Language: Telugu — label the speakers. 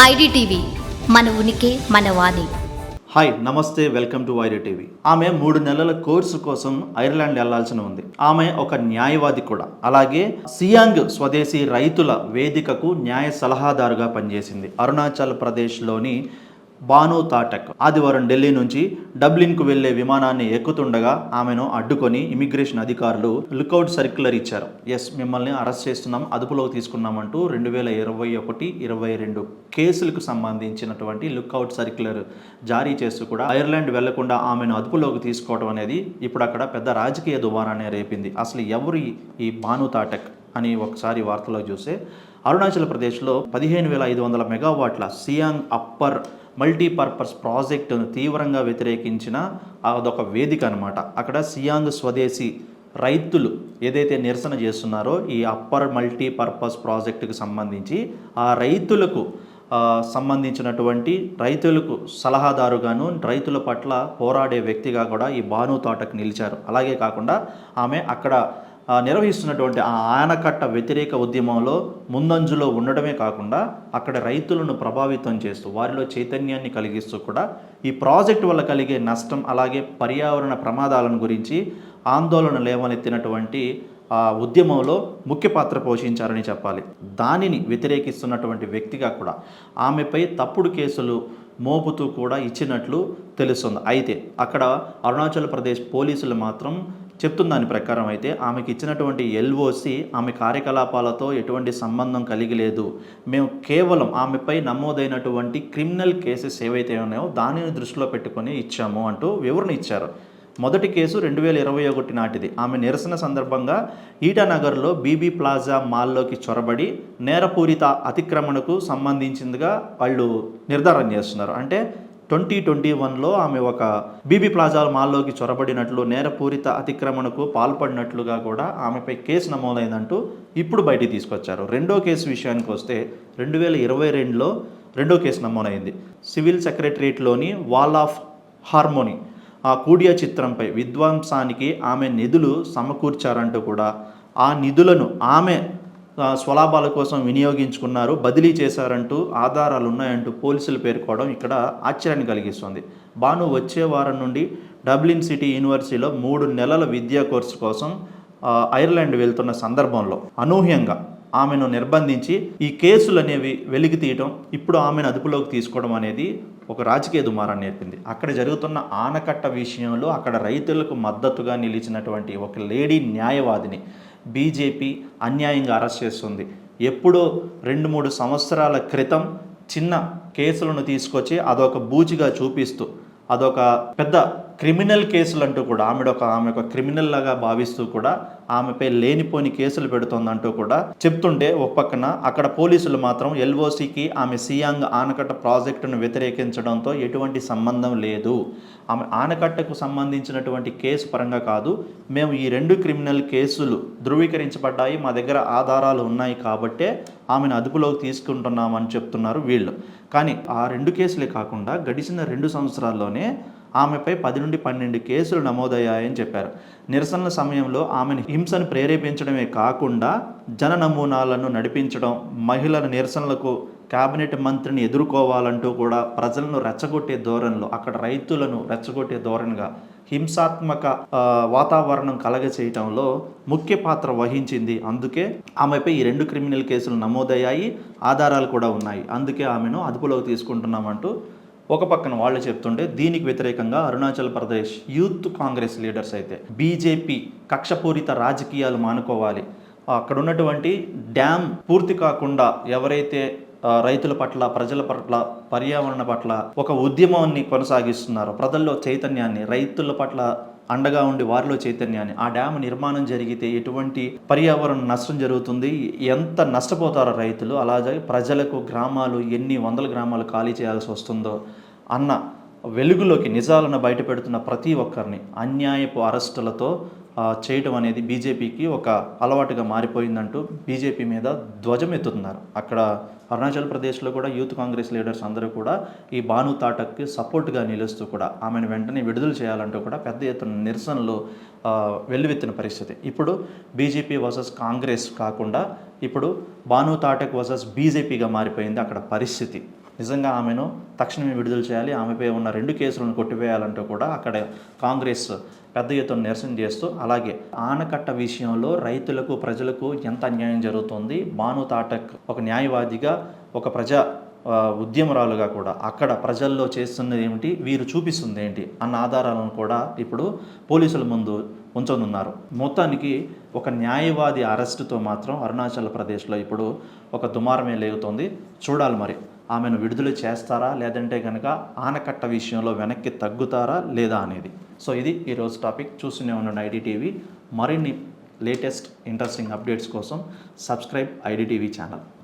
Speaker 1: ఐడిటీవీ మన ఉనికి మన వాణి.
Speaker 2: హాయ్ నమస్తే వెల్కమ్ టు వైరీ టీవీ ఆమె మూడు నెలల కోర్సు కోసం ఐర్లాండ్ వెళ్ళాల్సిన ఉంది. ఆమె ఒక న్యాయవాది కూడా. అలాగే సియాంగ్ స్వదేశీ రైతుల వేదికకు న్యాయ సలహాదారుగా పనిచేసింది. అరుణాచల్ ప్రదేశ్లోని బాను తాటక్. ఆదివారం ఢిల్లీ నుంచి డబ్లిన్కు వెళ్ళే విమానాన్ని ఎక్కుతుండగా ఆమెను అడ్డుకొని ఇమిగ్రేషన్ అధికారులు లుకౌట్ సర్క్యులర్ ఇచ్చారు. ఎస్ మిమ్మల్ని అరెస్ట్ చేస్తున్నాం అదుపులోకి తీసుకున్నామంటూ రెండు వేల ఇరవై ఒకటి ఇరవై రెండు కేసులకు సంబంధించినటువంటి లుకౌట్ సర్క్యులర్ జారీ చేస్తూ కూడా ఐర్లాండ్ వెళ్ళకుండా ఆమెను అదుపులోకి తీసుకోవడం అనేది ఇప్పుడు అక్కడ పెద్ద రాజకీయ దువారాన్ని రేపింది. అసలు ఎవరు ఈ- ఈ బాను తాటక్? అని ఒకసారి వార్తలో చూస్తే అరుణాచల్ ప్రదేశ్లో పదిహేను వేల ఐదు వందల మెగావాట్ల సియాంగ్ అప్పర్ మల్టీపర్పస్ ప్రాజెక్టును తీవ్రంగా వ్యతిరేకించిన అదొక వేదిక అనమాట అక్కడ సియాంగ్ స్వదేశీ రైతులు ఏదైతే నిరసన చేస్తున్నారో ఈ అప్పర్ మల్టీపర్పస్ ప్రాజెక్టుకు సంబంధించి ఆ రైతులకు సంబంధించినటువంటి రైతులకు సలహాదారుగాను రైతుల పట్ల పోరాడే వ్యక్తిగా కూడా ఈ భాను తోటకు నిలిచారు. అలాగే కాకుండా ఆమె అక్కడ నిర్వహిస్తున్నటువంటి ఆ ఆనకట్ట వ్యతిరేక ఉద్యమంలో ముందంజులో ఉండడమే కాకుండా అక్కడ రైతులను ప్రభావితం చేస్తూ వారిలో చైతన్యాన్ని కలిగిస్తూ కూడా ఈ ప్రాజెక్ట్ వల్ల కలిగే నష్టం అలాగే పర్యావరణ ప్రమాదాలను గురించి ఆందోళన లేవనెత్తినటువంటి ఆ ఉద్యమంలో ముఖ్య పాత్ర పోషించారని చెప్పాలి. దానిని వ్యతిరేకిస్తున్నటువంటి వ్యక్తిగా కూడా ఆమెపై తప్పుడు కేసులు మోపుతూ కూడా ఇచ్చినట్లు తెలుస్తుంది. అయితే అక్కడ అరుణాచల్ ప్రదేశ్ పోలీసులు మాత్రం చెప్తున్న దాని ప్రకారం అయితే ఆమెకి ఇచ్చినటువంటి ఎల్ఓసి ఆమె కార్యకలాపాలతో ఎటువంటి సంబంధం కలిగి లేదు. మేము కేవలం ఆమెపై నమోదైనటువంటి క్రిమినల్ కేసెస్ ఏవైతే ఉన్నాయో దానిని దృష్టిలో పెట్టుకొని ఇచ్చాము అంటూ వివరణ ఇచ్చారు. మొదటి కేసు రెండు వేల ఇరవై ఒకటి నాటిది. ఆమె నిరసన సందర్భంగా ఈటానగర్లో బీబీ ప్లాజా మాల్లోకి చొరబడి నేరపూరిత అతిక్రమణకు సంబంధించిందిగా వాళ్ళు నిర్ధారణ చేస్తున్నారు. అంటే ట్వంటీ ట్వంటీ వన్లో ఆమె ఒక బీబీ ప్లాజా మాల్లోకి చొరబడినట్లు నేరపూరిత అతిక్రమణకు పాల్పడినట్లుగా కూడా ఆమెపై కేసు నమోదైందంటూ ఇప్పుడు బయటికి తీసుకొచ్చారు. రెండో కేసు విషయానికి వస్తే రెండు వేల ఇరవై రెండులో రెండో కేసు నమోదైంది. సివిల్ సెక్రటరియట్లోని వాల్ ఆఫ్ హార్మోనీ ఆ కూడియా చిత్రంపై విధ్వంసానికి ఆమె నిధులు సమకూర్చారంటూ కూడా ఆ నిధులను ఆమె స్వలాభాల కోసం వినియోగించుకున్నారు బదిలీ చేశారంటూ ఆధారాలు ఉన్నాయంటూ పోలీసులు పేర్కోవడం ఇక్కడ ఆశ్చర్యాన్ని కలిగిస్తుంది. భాను వచ్చే వారం నుండి డబ్లిన్ సిటీ యూనివర్సిటీలో మూడు నెలల విద్యా కోర్సు కోసం ఐర్లాండ్ వెళ్తున్న సందర్భంలో అనూహ్యంగా ఆమెను నిర్బంధించి ఈ కేసులు అనేవి వెలికి తీయటం ఇప్పుడు ఆమెను అదుపులోకి తీసుకోవడం అనేది ఒక రాజకీయ దుమారాన్ని నేర్పింది అక్కడ జరుగుతున్న ఆనకట్ట విషయంలో అక్కడ రైతులకు మద్దతుగా నిలిచినటువంటి ఒక లేడీ న్యాయవాదిని బీజేపీ అన్యాయంగా అరెస్ట్ చేస్తుంది. ఎప్పుడో రెండు మూడు సంవత్సరాల క్రితం చిన్న కేసులను తీసుకొచ్చి అదొక బూచిగా చూపిస్తూ అదొక పెద్ద క్రిమినల్ కేసులు అంటూ కూడా ఆమె ఒక ఆమె ఒక క్రిమినల్ లాగా భావిస్తూ కూడా ఆమెపై లేనిపోని కేసులు పెడుతోందంటూ కూడా చెప్తుంటే ఒక పక్కన అక్కడ పోలీసులు మాత్రం ఎల్ఓసికి ఆమె సియాంగ్ ఆనకట్ట ప్రాజెక్టును వ్యతిరేకించడంతో ఎటువంటి సంబంధం లేదు. ఆమె ఆనకట్టకు సంబంధించినటువంటి కేసు పరంగా కాదు మేము ఈ రెండు క్రిమినల్ కేసులు ధృవీకరించబడ్డాయి మా దగ్గర ఆధారాలు ఉన్నాయి కాబట్టే ఆమెను అదుపులోకి తీసుకుంటున్నామని చెప్తున్నారు వీళ్ళు. కానీ ఆ రెండు కేసులే కాకుండా గడిచిన రెండు సంవత్సరాల్లోనే ఆమెపై పది నుండి పన్నెండు కేసులు నమోదయ్యాయని చెప్పారు. నిరసనల సమయంలో ఆమెను హింసను ప్రేరేపించడమే కాకుండా జన నమూనాలను నడిపించడం మహిళల నిరసనలకు కేబినెట్ మంత్రిని ఎదుర్కోవాలంటూ కూడా ప్రజలను రెచ్చగొట్టే ధోరణిలో అక్కడ రైతులను రెచ్చగొట్టే ధోరణిగా హింసాత్మక వాతావరణం వాతావరణం కలగచేయటంలో ముఖ్య పాత్ర వహించింది. అందుకే ఆమెపై ఈ రెండు క్రిమినల్ కేసులు నమోదయ్యాయి ఆధారాలు కూడా ఉన్నాయి. అందుకే ఆమెను అదుపులోకి తీసుకుంటున్నామంటూ ఒక పక్కన వాళ్ళు చెప్తుంటే దీనికి వ్యతిరేకంగా అరుణాచల్ ప్రదేశ్ యూత్ కాంగ్రెస్ లీడర్స్ అయితే బీజేపీ కక్షపూరిత రాజకీయాలు మానుకోవాలి. అక్కడ ఉన్నటువంటి డ్యామ్ పూర్తి కాకుండా ఎవరైతే రైతుల పట్ల ప్రజల పట్ల పర్యావరణ పట్ల ఒక ఉద్యమాన్ని కొనసాగిస్తున్నారో ప్రజల్లో చైతన్యాన్ని రైతుల పట్ల అండగా ఉండి వారిలో చైతన్యాన్ని ఆ డ్యామ్ నిర్మాణం జరిగితే ఎటువంటి పర్యావరణ నష్టం జరుగుతుంది? ఎంత నష్టపోతారో రైతులు? అలాగే ప్రజలకు గ్రామాలు ఎన్ని వందల గ్రామాలు ఖాళీ చేయాల్సి వస్తుందో అన్న వెలుగులోకి నిజాలను బయటపెడుతున్న ప్రతి ఒక్కరిని అన్యాయపు అరెస్టులతో చేయటం అనేది బీజేపీకి ఒక అలవాటుగా మారిపోయిందంటూ బీజేపీ మీద ధ్వజం ఎత్తుతున్నారు. అక్కడ అరుణాచల్ ప్రదేశ్లో కూడా యూత్ కాంగ్రెస్ లీడర్స్ అందరూ కూడా ఈ బాను తాటక్కి సపోర్ట్గా నిలుస్తూ కూడా ఆమెను వెంటనే విడుదల చేయాలంటూ కూడా పెద్ద ఎత్తున నిరసనలు వెల్లువెత్తిన పరిస్థితి. ఇప్పుడు బీజేపీ వర్సెస్ కాంగ్రెస్ కాకుండా ఇప్పుడు బాను తాటక్ వర్సెస్ బీజేపీగా మారిపోయింది అక్కడ పరిస్థితి. నిజంగా ఆమెను తక్షణమే విడుదల చేయాలి. ఆమెపై ఉన్న రెండు కేసులను కొట్టివేయాలంటూ కూడా అక్కడ కాంగ్రెస్ పెద్ద ఎత్తున నిరసన చేస్తూ అలాగే ఆనకట్ట విషయంలో రైతులకు ప్రజలకు ఎంత అన్యాయం జరుగుతుంది? భాను తాటక్ ఒక న్యాయవాదిగా ఒక ప్రజా ఉద్యమరాలుగా కూడా అక్కడ ప్రజల్లో చేస్తున్నది ఏమిటి? వీరు చూపిస్తుంది ఏంటి? అన్న ఆధారాలను కూడా ఇప్పుడు పోలీసుల ముందు ఉంచనున్నారు. మొత్తానికి ఒక న్యాయవాది అరెస్టుతో మాత్రం అరుణాచల్ ప్రదేశ్లో ఇప్పుడు ఒక దుమారమే లేగుతోంది. చూడాలి మరి. ఆమెను విడుదల చేస్తారా? లేదంటే కనుక ఆనకట్ట విషయంలో వెనక్కి తగ్గుతారా లేదా అనేది. సో ఇది ఈరోజు టాపిక్. చూస్తూనే ఉండండి ఐడిటీవీ. మరిన్ని లేటెస్ట్ ఇంట్రెస్టింగ్ అప్డేట్స్ కోసం సబ్స్క్రైబ్ ఐడిటీవీ ఛానల్.